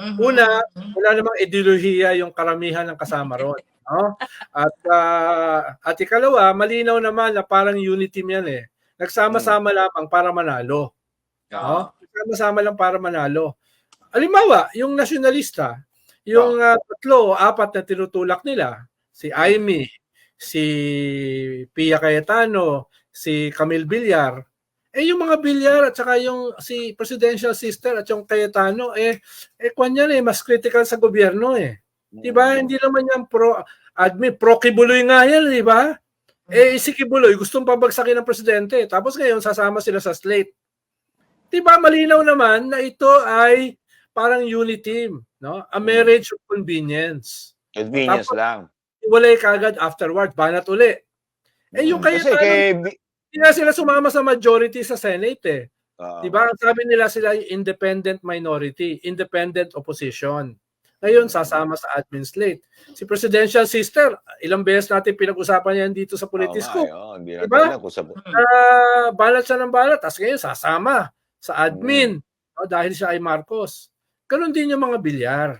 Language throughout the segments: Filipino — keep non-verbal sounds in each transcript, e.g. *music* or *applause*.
Mhm. Una, Mhm. wala namang ideolohiya yung karamihan ng kasama ron. No? At, ah, at ikalawa, malinaw naman na parang unity yan eh. Nagsama-sama lamang para manalo. No? Nagsama-sama lang para manalo. Halimbawa, yung nasyonalista, yung ah, tatlo o apat na tinutulak nila, si Aimee, si Pia Cayetano, si Camille Villar, eh yung mga Villar at saka yung si presidential sister at yung Cayetano, eh, eh kwan yan eh, mas critical sa gobyerno eh. Di ba? Hindi naman yan pro, admin, pro Kibuloy nga yan, di ba? Eh, si Kibuloy, gustong pabagsakin ng presidente. Tapos ngayon, sasama sila sa slate. Di ba? Malinaw naman na ito ay parang unity team. No? A marriage of convenience. Convenience Tapos, lang. Iwalay kagad afterward, banat uli. Eh, yung Kasi Cayetano, kay... hindi na sila sumama sa majority sa Senate eh. Oo. Di ba? Ang sabi nila sila independent minority, independent opposition. Ngayon, sasama sa admin slate. Si presidential sister, ilang beses natin pinag-usapan yan dito sa nga, Politiscope. eh, oo, Hindi Diba? sa... Uh, balat siya ng balat, tapos ngayon sasama sa admin no, dahil siya ay Marcos. Ganon din yung mga bilyar.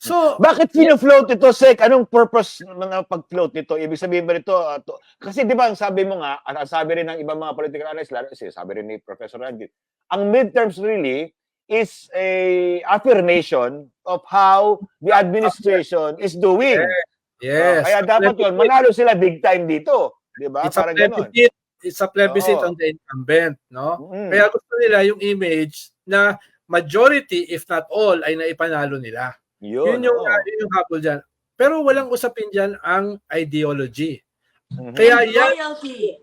So, Bakit fino-float ito, Sek? Anong purpose ng mga pag-float nito? Ibig sabihin ba ito? ah, to- kasi di ba, ang sabi mo nga, at ang sabi rin ng ibang mga political analysts, lalo sabi rin ni Professor Ranjit, ang midterms really is a affirmation of how the administration is doing. yes. Ah, kaya dapat yun, manalo sila big time dito. Di ba? It's a Parang ganon. plebiscite. It's a plebiscite on the incumbent, no? Mm. Kaya gusto nila yung image na majority, if not all, ay naipanalo nila. Yun, Yun yung, oo. uh, yun yung habol dyan. Pero walang usapin dyan ang ideology. Mhm. Kaya yan, Loyalty.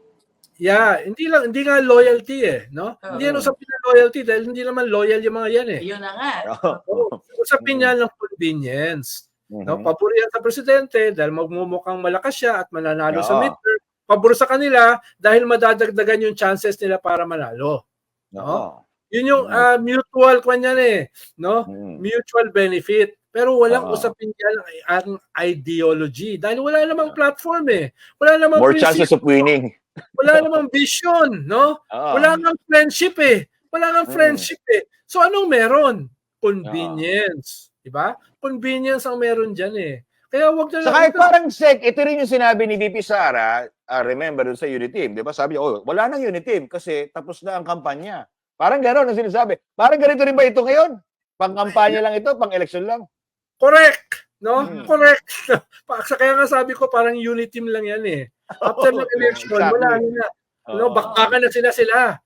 yeah, hindi lang hindi nga loyalty eh, no? Oo. Hindi yan usapin ng loyalty dahil hindi naman loyal yung mga yan eh. Yun na nga. Oo. Oo, usapin yan ng convenience. No, Mhm. pabor yan sa presidente dahil magmumukhang malakas siya at mananalo sa Oo. midterm. Pabor sa kanila dahil madadagdagan yung chances nila para manalo. Oo. Yun yung Mhm. ah, mutual kwan yan eh, no? Mhm. Mutual benefit. Pero walang Oo. usapin yan ang ideology dahil wala namang platform eh. Wala namang More principle, chances of winning. wala namang vision, no? Oo. Wala nang friendship eh. Wala nang Mm. friendship eh. So anong meron? Convenience. Di ba? Convenience ang meron dyan eh. Kaya wag na Saka eh, parang sec, ito rin yung sinabi ni VP Sara, ah, remember dun sa unit team, di ba? Sabi niya, oh, wala nang unit team kasi tapos na ang kampanya. Parang gano'n ang sinasabi. Parang ganito rin ba ito ngayon? Pang-kampanya lang ito, pang-election lang. Correct. No? Mm. Correct. *laughs* Kaya nga sabi ko parang unit team lang yan eh. After *laughs* ng election, Exactly. wala na. No, Oo. bakbakan na sila sila.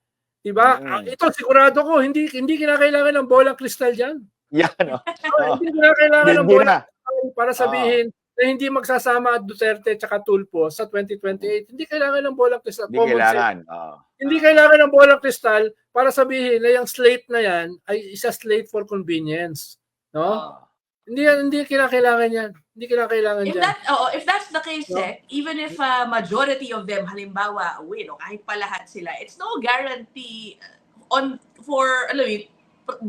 Diba? Mm. Ang- Ito sigurado ko, hindi hindi kinakailangan ng bolang kristal diyan. Yan, oh. *laughs* hindi kinakailangan ng bolang kristal para sabihin na hindi magsasama at Duterte at Tulpo sa 2028. Hindi kailangan ng bolang kristal. Hindi Common kailangan. Oo. Hindi kailangan ng bolang kristal para sabihin na yung slate na yan ay isa slate for convenience. No? Oh. Hindi yan, hindi kinakailangan yan. Hindi kinakailangan If yan. that, oh, if that's the case, No? Sec, even if a majority of them, halimbawa, win, o kahit pa lahat sila, it's no guarantee on for, alam mo, yun,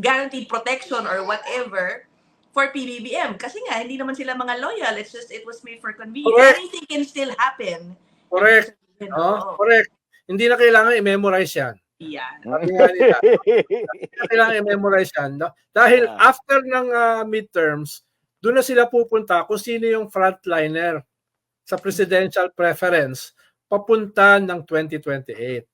guaranteed protection or whatever for PBBM. Kasi nga, hindi naman sila mga loyal. It's just, it was made for convenience. Correct. Anything can still happen. Correct. Oh, know? correct. Hindi na kailangan i-memorize yan. Yeah. Sabi nga nila, Hindi na kailangan i-memorize yan. No? Dahil Yeah. after ng ah, midterms, doon na sila pupunta kung sino yung frontliner sa presidential preference papunta ng 2028.